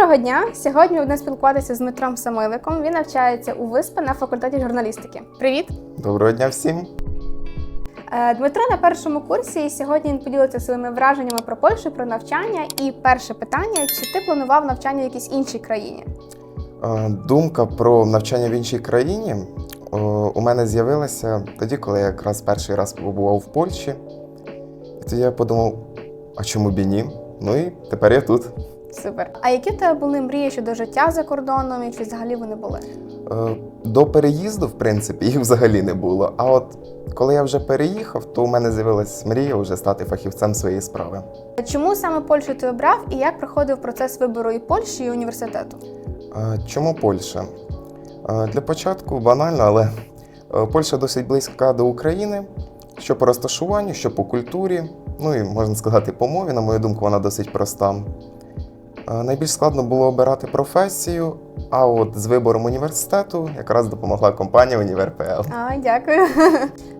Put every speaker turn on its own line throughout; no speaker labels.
Доброго дня! Сьогодні будемо спілкуватися з Дмитром Самойликом. Він навчається у ВИСПа на факультеті журналістики. Привіт!
Доброго дня всім.
Е, Дмитро на першому курсі, і сьогодні він поділиться своїми враженнями про Польщу, про навчання. І перше питання: чи ти планував навчання в якійсь іншій країні?
Е, Думка про навчання в іншій країні у мене з'явилася тоді, коли я якраз перший раз побував в Польщі. І тоді я подумав, а чому б і ні? Ну і тепер я тут.
Супер. А які в тебе були мрії щодо життя за кордоном, і чи взагалі вони були?
Е, До переїзду, в принципі, їх взагалі не було. А от коли я вже переїхав, то у мене з'явилась мрія вже стати фахівцем своєї справи.
Чому саме Польщу ти обрав і як проходив процес вибору і Польщі, і університету?
Е, Чому Польща? Е, Для початку банально, але Польща досить близька до України, що по розташуванню, що по культурі, ну і можна сказати, по мові, на мою думку, вона досить проста. Е, Найбільш складно було обирати професію, а от з вибором університету якраз допомогла компанія УніверПЛ.
А, дякую.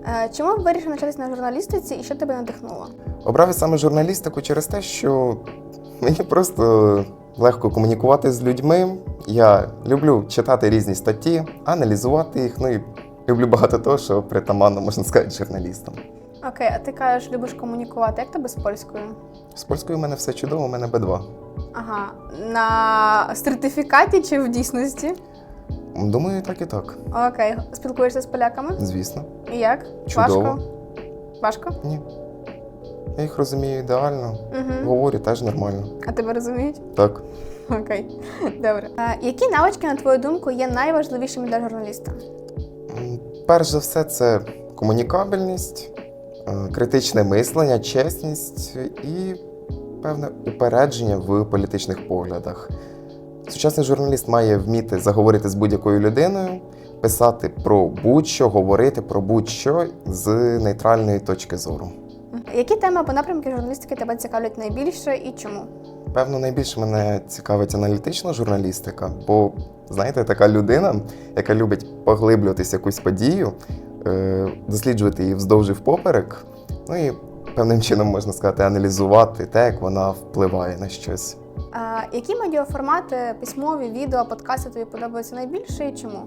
Е, Чому вирішив навчатися на журналістиці і що тебе надихнуло?
Обрав я саме журналістику через те, що мені просто легко комунікувати з людьми. Я люблю читати різні статті, аналізувати їх. Ну і люблю багато того, що притаманно, можна сказати, журналістам.
Окей, а ти кажеш, любиш комунікувати. Як тебе з польською?
З польською у мене все чудово, у мене Б2.
Ага, на сертифікаті чи в дійсності?
Думаю, так і так.
Окей, спілкуєшся з поляками?
Звісно.
І як?
Чудово.
Важко? Важко?
Ні. Я їх розумію ідеально,
Угу.
говорю теж нормально.
А тебе розуміють?
Так.
Окей, добре. Е, які навички, на твою думку, є найважливішими для журналіста?
Перш за все, це комунікабельність, критичне мислення, чесність і певне упередження в політичних поглядах. Сучасний журналіст має вміти заговорити з будь-якою людиною, писати про будь-що, говорити про будь-що з нейтральної точки зору.
Які теми або напрямки журналістики тебе цікавлять найбільше і чому?
Певно, найбільше мене цікавить аналітична журналістика, бо знаєте, така людина, яка любить поглиблюватись якусь подію, е, досліджувати її вздовж і впоперек, ну і певним чином можна сказати, аналізувати те, як вона впливає на щось.
А, які медіаформати, письмові, відео, подкасти тобі подобаються найбільше і чому?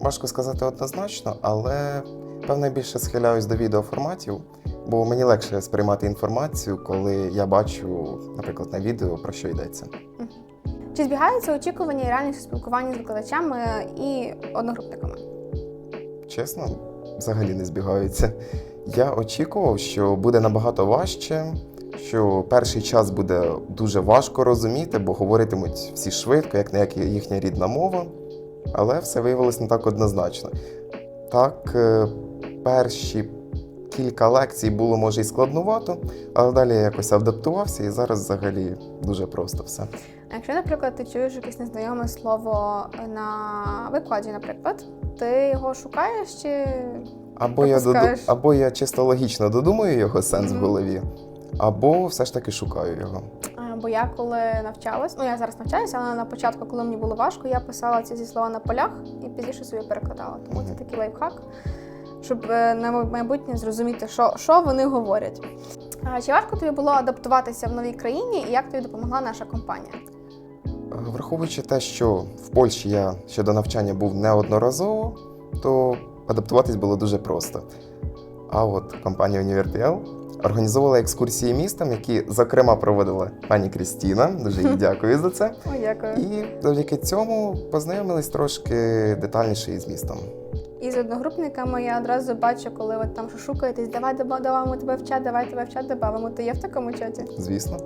Важко сказати однозначно, але певно більше схиляюсь до відеоформатів, бо мені легше сприймати інформацію, коли я бачу, наприклад, на відео про що йдеться.
Чи збігаються очікування і реальність у спілкуванні з викладачами і одногрупниками?
Чесно, взагалі не збігаються. Я очікував, що буде набагато важче, що перший час буде дуже важко розуміти, бо говоритимуть всі швидко, як не як їхня рідна мова. Але все виявилось не так однозначно. Так, е, перші кілька лекцій було може і складнувато, але далі я якось адаптувався і зараз взагалі дуже просто все.
А Якщо, наприклад, ти чуєш якесь незнайоме слово на викладі, наприклад, ти його шукаєш чи
Або я, доду... Або я чисто логічно додумаю його сенс
Мгм.
в голові, або все ж таки шукаю його.
Бо я коли навчалась, ну я зараз навчаюся, але на початку, коли мені було важко, я писала ці зі слова на полях і пізніше собі перекладала. Тому це такий лайфхак, щоб е, на майбутнє зрозуміти, що, що вони говорять. Чи важко тобі було адаптуватися в новій країні і як тобі допомогла наша компанія?
Враховуючи те, що в Польщі я ще до навчання був неодноразово, то адаптуватись було дуже просто. А от компанія UniverTL організовувала екскурсії містом, які, зокрема, проводила пані Крістіна. Дуже їй дякую за це.
Ой, дякую.
І завдяки цьому познайомились трошки детальніше із містом.
І з одногрупниками я одразу бачу, коли ви там шукаєтесь, давай ми тебе вчать, давай тебе вчать, добавимо. Ти є в такому чаті?
Звісно.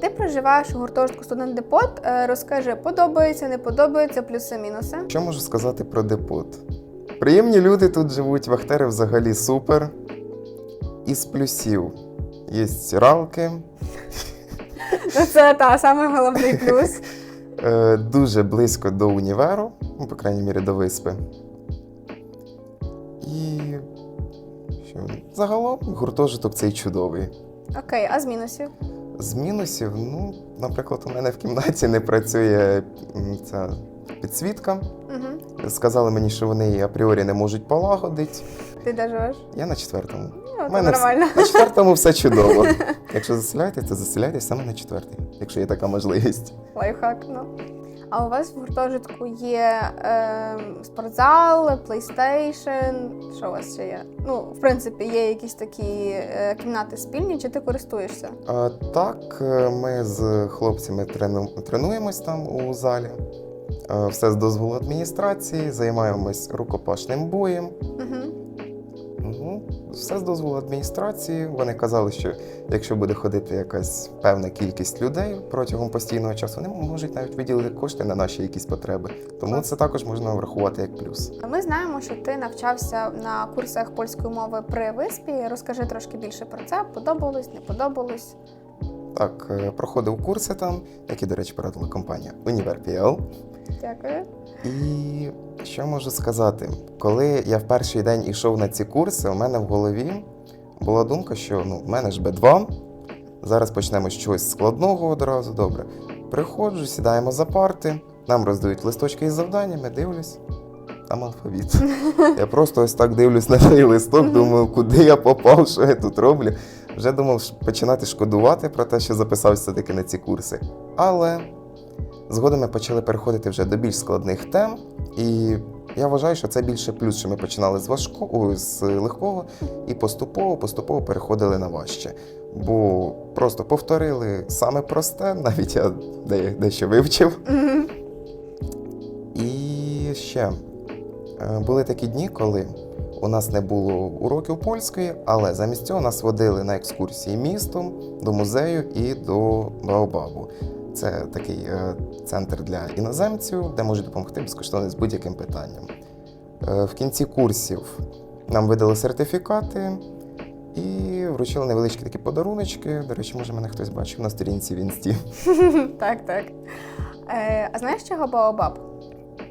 Ти проживаєш у гуртожитку студент депот. Е, Розкажи, подобається, не подобається, плюси, мінуси.
Що можу сказати про депот? Приємні люди тут живуть, вахтери взагалі супер. Із плюсів є стиралки,
Ну, Це та саме головний плюс.
е, дуже близько до універу, ну, по крайній мірі, до виспи. І що? загалом гуртожиток цей чудовий.
Окей, а з мінусів?
З мінусів, ну, наприклад, у мене в кімнаті не працює ця підсвітка.
Угу.
Сказали мені, що вони її апріорі не можуть полагодити.
Ти де живеш?
Я на четвертому.
Ну,
мене
нормально.
вс- На четвертому все чудово. Якщо заселяєте, то заселяйтесь саме на четвертий. якщо є така можливість.
Лайфхак, ну. А у вас в гуртожитку є е, спортзал, PlayStation, що у вас ще є? Ну, в принципі, є якісь такі е, кімнати спільні, чи ти користуєшся?
А, так, е, ми з хлопцями трену, тренуємось там у залі. Е, Все з дозволу адміністрації, займаємось рукопашним боєм.
Угу.
Все з дозволу адміністрації. Вони казали, що якщо буде ходити якась певна кількість людей протягом постійного часу, вони можуть навіть виділити кошти на наші якісь потреби. Тому це також можна врахувати як плюс.
Ми знаємо, що ти навчався на курсах польської мови при виспі. Розкажи трошки більше про це. Подобалось, не подобалось.
Так, е, проходив курси там, які, до речі, порадила компанія Універ.пл.
Дякую.
І що можу сказати? Коли я в перший день ішов на ці курси, у мене в голові була думка, що ну, в мене ж Б2, зараз почнемо з чогось складного одразу. Добре. Приходжу, сідаємо за парти, нам роздають листочки із завданнями, дивлюсь. Там алфавіт. Я просто ось так дивлюсь на цей листок, думаю, куди я попав, що я тут роблю. Вже думав починати шкодувати про те, що записався таки на ці курси. Але згодом ми почали переходити вже до більш складних тем, і я вважаю, що це більше плюс, що ми починали з важкого, з легкого, і поступово, поступово переходили на важче. Бо просто повторили саме просте, навіть я дещо вивчив. І ще е, були такі дні, коли у нас не було уроків польської, але замість цього нас водили на екскурсії містом, до музею і до Баобабу. Це такий е, центр для іноземців, де можуть допомогти безкоштовно з будь-яким питанням. Е, В кінці курсів нам видали сертифікати і вручили невеличкі такі подаруночки. До речі, може, мене хтось бачив на сторінці в інсті.
так, так. Е, а знаєш, чого Баобаб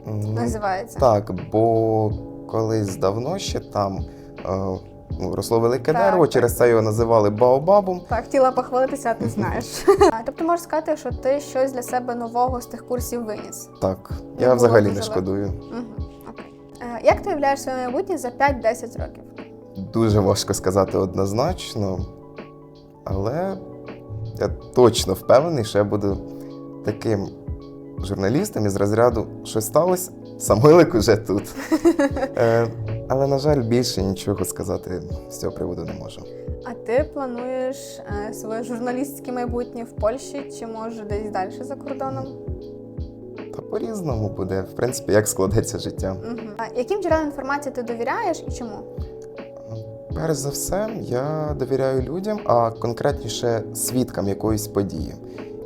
Ну,
називається?
Так, бо колись давно ще там е, ну, росло велике
Так,
дерево, через це його називали Баобабом.
Так, хотіла похвалитися, а ти знаєш. Тобто можеш сказати, що ти щось для себе нового з тих курсів виніс.
Так, я
було
взагалі не шкодую.
Угу. Окей. Е, як ти уявляєш своє майбутнє за 5-10 років?
Дуже важко сказати однозначно, але я точно впевнений, що я буду таким журналістом із розряду щось сталося, Самойлик уже тут. Е, але, на жаль, більше нічого сказати з цього приводу не можу.
А ти плануєш е, своє журналістське майбутнє в Польщі чи може десь далі за кордоном?
Та по-різному буде, в принципі, як складеться життя.
Угу. А яким джерелам інформації ти довіряєш і чому?
Перш за все, я довіряю людям, а конкретніше свідкам якоїсь події.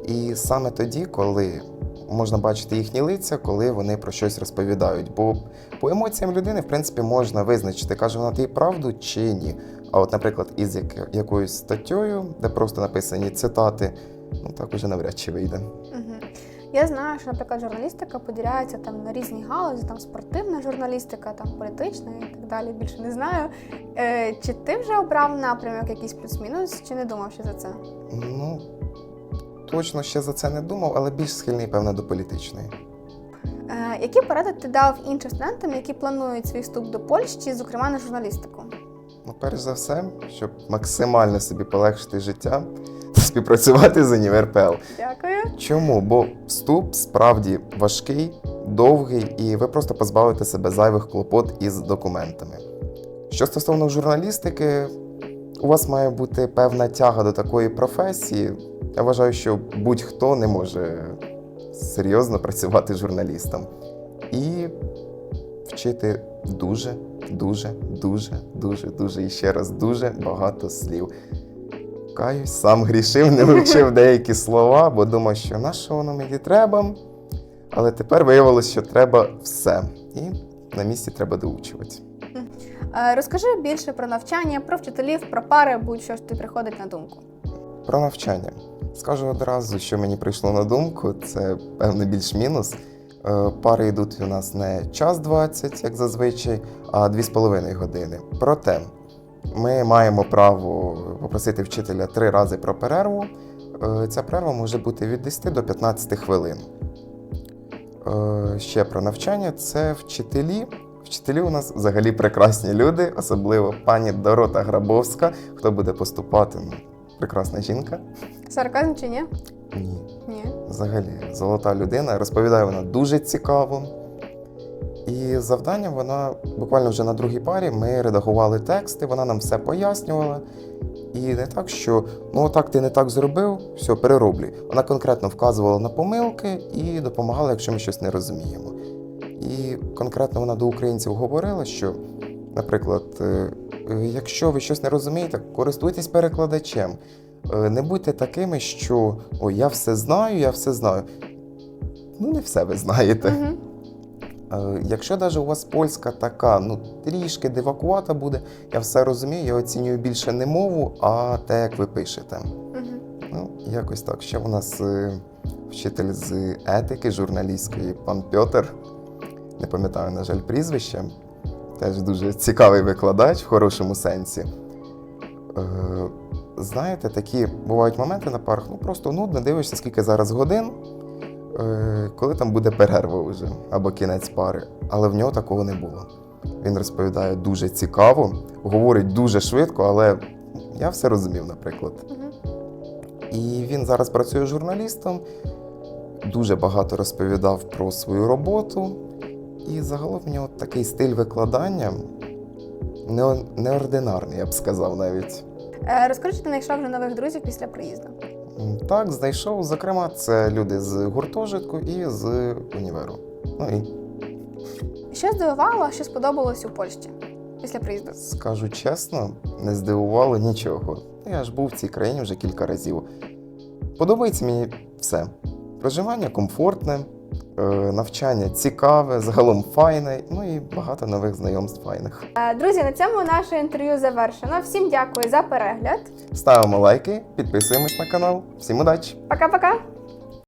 І саме тоді, коли можна бачити їхні лиця, коли вони про щось розповідають. Бо по емоціям людини, в принципі, можна визначити, каже вона тобі правду чи ні. А от, наприклад, із якоюсь статтєю, де просто написані цитати, ну так уже навряд чи вийде.
Я знаю, що, наприклад, журналістика поділяється там на різні галузі, там спортивна журналістика, там політична і так далі. Більше не знаю. Е, чи ти вже обрав напрямок якийсь плюс-мінус, чи не думав ще за це?
Ну, точно ще за це не думав, але більш схильний, певно, до політичної.
Е, які поради ти дав іншим студентам, які планують свій вступ до Польщі, зокрема на журналістику?
Ну, перш за все, щоб максимально собі полегшити життя, співпрацювати з УніверПЛ.
Дякую.
Чому? Бо вступ справді важкий, довгий, і ви просто позбавите себе зайвих клопот із документами. Що стосовно журналістики, у вас має бути певна тяга до такої професії. Я вважаю, що будь-хто не може серйозно працювати журналістом. І вчити дуже, дуже, дуже, дуже, дуже і ще раз дуже багато слів. Каюсь, сам грішив, не вивчив деякі слова, бо думав, що на що воно мені треба. Але тепер виявилось, що треба все. І на місці треба доучувати.
Е, розкажи більше про навчання, про вчителів, про пари, будь-що ж тобі приходить на думку.
Про навчання. Скажу одразу, що мені прийшло на думку, це певний більш-мінус. Е, Пари йдуть у нас не час 20, як зазвичай, а 2,5 години. Проте ми маємо право попросити вчителя три рази про перерву. Е, Ця перерва може бути від 10 до 15 хвилин. Е, Ще про навчання це вчителі. Вчителі у нас взагалі прекрасні люди, особливо пані Дорота Грабовська, хто буде поступати. Прекрасна жінка.
Сарказм чи ні?
Ні.
Ні.
Взагалі, золота людина. Розповідає вона дуже цікаво. І завданням вона буквально вже на другій парі ми редагували тексти, вона нам все пояснювала. І не так, що ну отак ти не так зробив, все, перероблюй. Вона конкретно вказувала на помилки і допомагала, якщо ми щось не розуміємо. І конкретно вона до українців говорила, що, наприклад, е, якщо ви щось не розумієте, користуйтесь перекладачем. Е, Не будьте такими, що ой, я все знаю, я все знаю. Ну, не все ви знаєте.
Угу.
Е, Якщо навіть у вас польська така, ну трішки дивакувата буде, я все розумію, я оцінюю більше не мову, а те, як ви пишете.
Угу.
Ну, якось так. Ще у нас е, вчитель з етики журналістської, пан Пьотр. Не пам'ятаю, на жаль, прізвище. Теж дуже цікавий викладач в хорошому сенсі. Е, знаєте, такі бувають моменти на парах, ну просто нудно дивишся, скільки зараз годин, е, коли там буде перерва вже або кінець пари. Але в нього такого не було. Він розповідає дуже цікаво, говорить дуже швидко, але я все розумів, наприклад. І він зараз працює журналістом, дуже багато розповідав про свою роботу. І загалом в нього такий стиль викладання не- неординарний, я б сказав навіть.
Е, розкажи, ти знайшов вже нових друзів після приїзду.
Так, знайшов, зокрема, це люди з гуртожитку і з універу. Ну і
Що здивувало, що сподобалось у Польщі після приїзду?
скажу чесно, не здивувало нічого. Я ж був в цій країні вже кілька разів. Подобається мені все. Проживання комфортне, навчання цікаве, загалом файне, ну і багато нових знайомств файних.
Е, Друзі, на цьому наше інтерв'ю завершено. Всім дякую за перегляд.
Ставимо лайки, підписуємось на канал. Всім удачі!
Пока-пока!